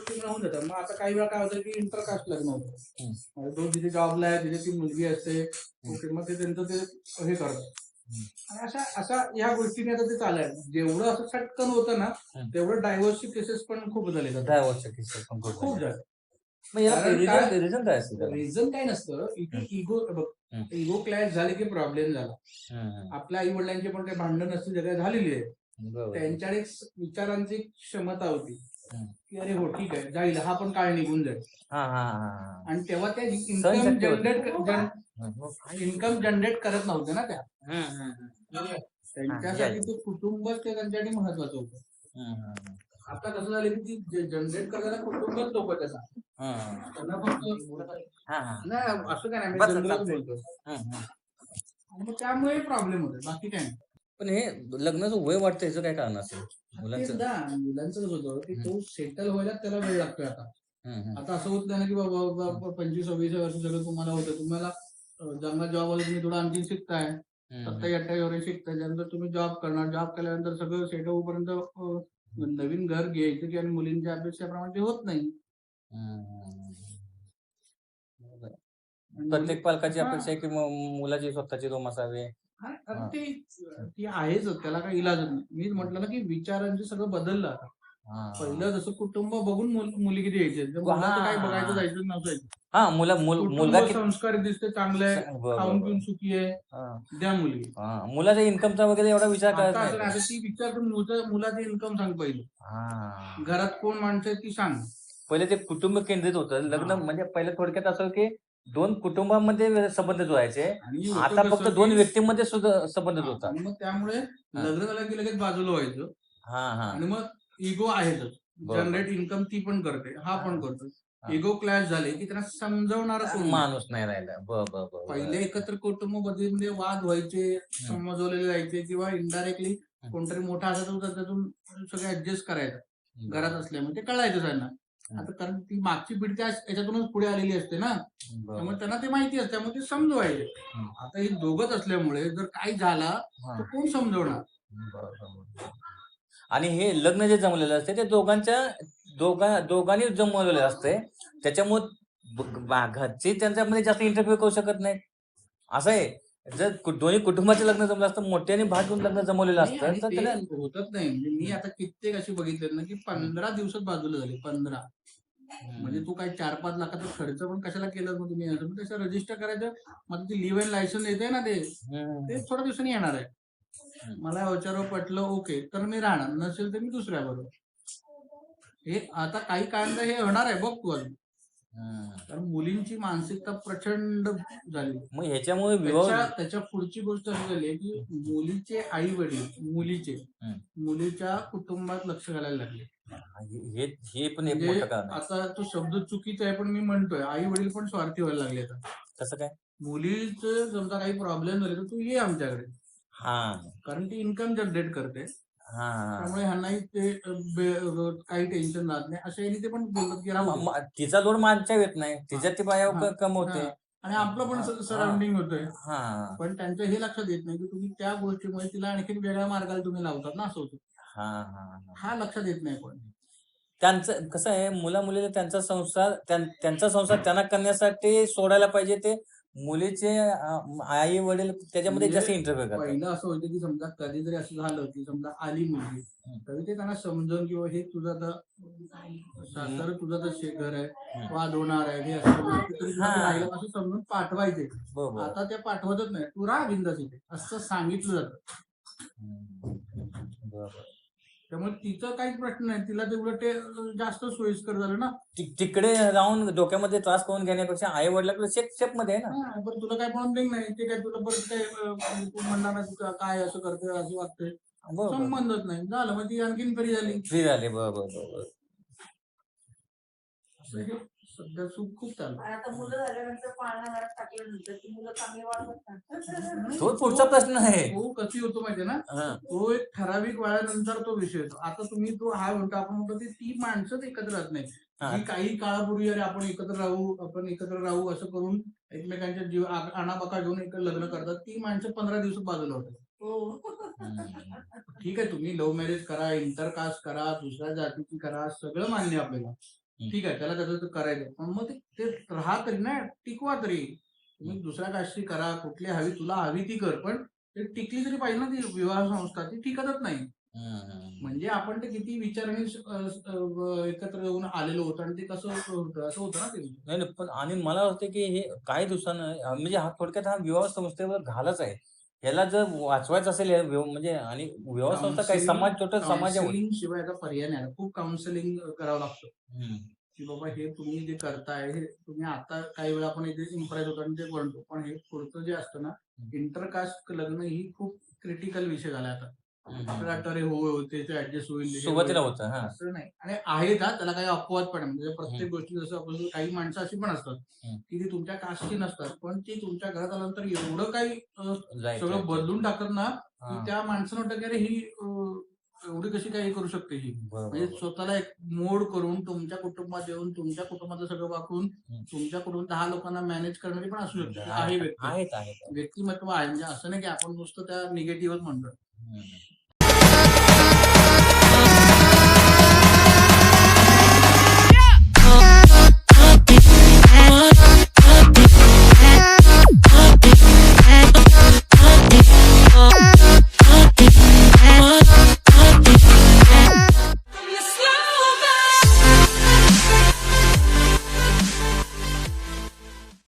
गोष्टी होऊन जातात मग आता काही वेळा काय होतं की इंटरकास्ट लग्न होतं हम्म. म्हणजे तो जिथे जॉबला आहे तिथे ती मुलगी असते ओके मग ते त्यांचं ते हे करतात आणि अशा अशा ह्या गोष्टीने आता ते चाललंय जेवढं असं चटकन होतं ना. तेवढं डायव्हर्सची केसेस पण खूप झाले किस्से पण खूप झाले. रिझन काय- रिझन काय नसतं इगो बघ. इगो क्लॅश झाले की प्रॉब्लेम झाला. आपल्या आई वडिलांची पण काही भांडण असतील जगा झालेली आहे. त्यांच्याकडे विचारांची क्षमता होती. की अरे हो ठीक आहे जाईल हा पण काळ निघून जाईल. हा हा हा हा. आणि तेव्हा त्या इन्कम सहनशक्ती होती. जनरेट इन्कम जनरेट करत नव्हते ना त्या. हम्म, हम्म, त्यांच्यासाठी ते कुटुंबच ते त्यांच्यासाठी महत्वाचं होतं. हम्म, हम्म, आता कसं झालं की ती जनरेट करताना कुटुंबच लोक त्याचा हम्म. त्यांना फक्त हा, हा. नाही असं काय नाही बस, मी चालतंय. बोलतो हम्म, हम्म. आणि मग त्यामुळे प्रॉब्लेम होतो बाकी काय नाही. पण हे लग्नाचं वय वाटतं याचं काय कारण असेल? मुलांचं मुलांचं होतं. की तो सेटल व्हायला त्याला वेळ लागतोय आता. हम्म, हम्म. आता असं होत नाही ना की बाबा बाबा पंचवीस सव्वीस वर्ष सगळं तुम्हाला होतं. तुम्हाला जंगलात जॉब आला तुम्ही थोडं आणखी शिकताय सत्तावीस अठ्ठावीस वर्ष शिकताय त्यानंतर तुम्ही जॉब करणार जॉब केल्यानंतर सगळं सेटल होईपर्यंत अं, नवीन घर घ्यायचं की आणि मुलींच्या अपेक्षेप्रमाणे ते होत नाही. हम्म. बरोबर. आणि प्रत्येक पालकाची हा. अपेक्षा आहे की मु- मुलाची स्वतःची रूम असावी. हा, ते ती आहेच त्याला काही इलाज नाही. मी म्हटलं ना की विचारांचं सगळं बदललं आता. हा. पहिलं जसं कुटुंब बघून मुल- मुलगी द्यायची तर मुलाचं काय बघायचं जायचं नसायचं. हा मुला मुल- कुटुंब मुलगा किती संस्कार दिसते चांगले आहे, खाऊन. पिऊन सुखी आहे. हा. द्या मुलगी हा. मुलाच्या इन्कमचा वगैरे एवढा विचार करत आता असं नाही. नाही आता ती विचार करून मुलं- मुलाचं इन्कम सांग पहिलं. हा. घरात कोण माणसं आहेत ती सांग. पहिले ते कुटुंब केंद्रित होतं. लग्न हा. म्हणजे पहिले थोडक्यात असं की दोन कुटुंबामध्ये संबंध आणि होतं आता फक्त दोन व्यक्तींमध्ये सुद्धा संबंध जुळतात आणि मग त्यामुळे लग्न झालं की लगेच बाजूला व्हायचं. हा हा. आणि मग इगो बरोबर. जनरेट इन्कम ती पण करते हा पण. करतो. इगो क्लॅश झाले की त्यांना समजवणार. माणूस नाही राहिला. ब ब ब पहिले एकत्र कुटुंबामध्ये म्हणजे वाद व्हायचे समजवलेले जायचे किंवा इनडायरेक्टली कोणतरी मोठा तर त्यातून सगळं ऍडजस्ट करायचं. घरात असल्यामुळे ते कळायचं त्यांना. आता कारण ती मागची पिढी त्या याच्यातूनच पुढे आलेली असते ना. त्यामुळे त्यांना ते माहिती असते त्यामुळे ते समजवायचे. आता हे दोघच असल्यामुळे जर काही झाला तर कोण समजवणार? आणि हे लग्न जे जमलेलं असते ते दोघांच्या दोघा दोघांनी जमवलेलं असते. त्याच्यामुळे घरचे त्यांच्यामध्ये जास्त इंटरव्ह्यू करू शकत नाही असं आहे? जर कु- दोन्ही कुटुंबाचे लग्न जमलं असतं मोठ्याने भाग घेऊन लग्न जमवलेलं नाही, असतं आणि तर ते त्याला होतच नाही. म्हणजे मी आता कित्येक अशी बघितले ना की पंधरा दिवसात बाजूला झाले पंधरा. म्हणजे तू काही चार पाच लाखाचा खर्च पण कशाला केलं मग तुम्ही? असं तसं रजिस्टर करायचं मग ती लिव्ह अँड लायसन्स येते ना ते. हम्म. ते थोड्या दिवसांनी येणार आहे. मला विचारावं पटलं ओके तर मी राहणार. नसेल तर मी दुसऱ्या बरोबर हे आता काही काळानंतर हे होणार आहे बघ तू अजून. कारण मुलींची मानसिकता प्रचंड झाली. मग ह्याच्यामुळे विवाह त्याच्या पुढची गोष्ट अशी झाली की मुलीचे आई वडील मुलीचे हम्म. मुलीच्या कुटुंबात लक्ष घालायला लागले. हे हे पण एक म्हणजे मोठं कारण आहे. आता तो शब्द चुकीचा आहे पण मी म्हणतोय आई वडील पण स्वार्थी व्हायला लागले आता. कसं काय? मुलीचं समजा काही प्रॉब्लेम झाले तर तू ये आमच्याकडे. हा. कारण ती इन्कम जनरेट करते. त्यामुळे ह्यांनाही ते बे- काही टेन्शन राहत नाही अशा ते पण बोलत की राहू म- दे. म- तिचा लोड माझ्या येत नाही तिच्या ती बाया हा. कमवते हा. आणि आपलं पण. सराउंडिंग होतंय हा पण त्यांचं हे लक्षात येत नाही की तुम्ही त्या गोष्टीमुळे तिला आणखी वेगळ्या मार्गाला तुम्ही लावतात ना असं होतं हा हा हा. हा लक्षात येत नाही पण त्यांचं कसं आहे मुला मुलीला त्यांचा संसार त्यां- त्यांचा संसार त्यांना करण्यासाठी सोडायला पाहिजे ते मुलीचे आई वडील त्याच्यामध्ये म्हणजे जास्त इंटरव्ह्यू करतात. पहिलं असं होतं की समजा कधीतरी असं झालं की समजा आली मुलगी. तरी ते त्यांना समजून किंवा हे तुझं आता सासर तुझं तर शे- घर आहे. वाद होणार आहे हे असं तरी हा. राहिलं असं समजून पाठवायचे. बरोबर. आता ते पाठवतच नाही. तू राहा बिंदास इथे. असं सांगितलं जातं. बरोबर. त्यामुळे तिचा काहीच प्रश्न नाही. तिला ते उलट ते जास्त सोयीस्कर झालं ना. ति- तिकडे जाऊन डोक्यामध्ये त्रास करून घेण्यापेक्षा आई वडिलांकडे शेप शेपमध्ये आहे ना. हा, पण तुला काय प्रॉब्लेम नाही. ते काय तुला परत काय अं, तू म्हणणार ना तू काय असं करतोय असं वागतंय. बरोबर. संबंधच नाही. झालं मग ती आणखीन फ्री झाली. फ्री झाले. बरोबर बरोबर. असं हे सध्या सुख खूप चालू आहे. आता मुलं झाल्यानंतर टाकल्यानंतर ती मुलं चांगली वाढतात ना तो पुढचा प्रश्न आहे तो कशी होतो माहितीये ना हा. तो एक ठराविक वयानंतर तो विषय येतो आता तुम्ही तो हा म्हणतो आपण म्हणतो ती ती माणसंच एकत्र राहत नाही हा. काही काळापूर्वी अरे आपण एकत्र राहू आपण एकत्र राहू असं करून एकमेकांच्या जीव आ- आणाबाका घेऊन एक लग्न करतात ती माणसं पंधरा दिवसात बाजूला होतात हम्म. ठीक आहे तुम्ही लव्ह मॅरेज करा इंटरकास्ट करा दुसऱ्या जातीची करा सगळं मान्य आहे आपल्याला ठीक आहे त्याला त्याचं ते करायचं पण मग ते- राहा तरी ना टिकवा तरी. तुम्ही दुसऱ्या कास्टची करा कुठली हवी तुला हवी ती कर. पण ते टिकली तरी पाहिजे ना ती विवाह संस्था ती टिकतच नाही. म्हणजे आपण ते किती अ- एकत्र येऊन आलेलो होतो आणि ते कसं होतं असं होतं ना ते. नाही नाही, पण आणि मला वाटतं की हे काही दिवसानं म्हणजे हा थोडक्यात हा विवाह संस्थेवर घालच आहे. याला जर वाचवायचं असेल म्हणजे आणि विवाह संस्था काही Counseling- समाज टोटल समाज आहे. काउन्सिलिंग शिवाय याचा पर्याय नाही. खूप काउन्सिलिंग करावं लागतं. हम्म. की बाबा हे तुम्ही जे करताय हे तुम्ही आता काही वेळा आपण इथे इम्प्राईज होतो आणि ते बनतो. पण हे पुढचं जे असतं ना इंटरकास्ट लग्न ही खूप क्रिटिकल विषय झाला आता. आपल्याला वाटतं अरे हो ते ऍडजस्ट होईल सुरुवातीला होईल. होतं हा असं नाही आणि आहेत हा त्याला काही अपवाद पण आहे. म्हणजे प्रत्येक गोष्टी जसं आपण काही माणसं अशी पण असतात हम्म. की ती तुमच्या कास्टची नसतात पण ती तुमच्या घरात आल्यानंतर एवढं काही अं, जायचं सगळं बदलून टाकतात ना हा. की त्या माणसानं वाटतं की अरे ही अं, एवढी कशी काही करू शकते ही बरोबर. म्हणजे स्वतःला एक मोड करून तुमच्या कुटुंबात येऊन तुमच्या कुटुंबाचं सगळं वापरून हम्म. तुमच्या कुटुंबात दहा लोकांना मॅनेज करणारी पण असू शकते आहे आहेत व्यक्ती आहेत आहेत. व्यक्तिमत्व आहे म्हणजे असं नाही की आपण नुसतं त्या निगेटिव्हच म्हणतो हम्म.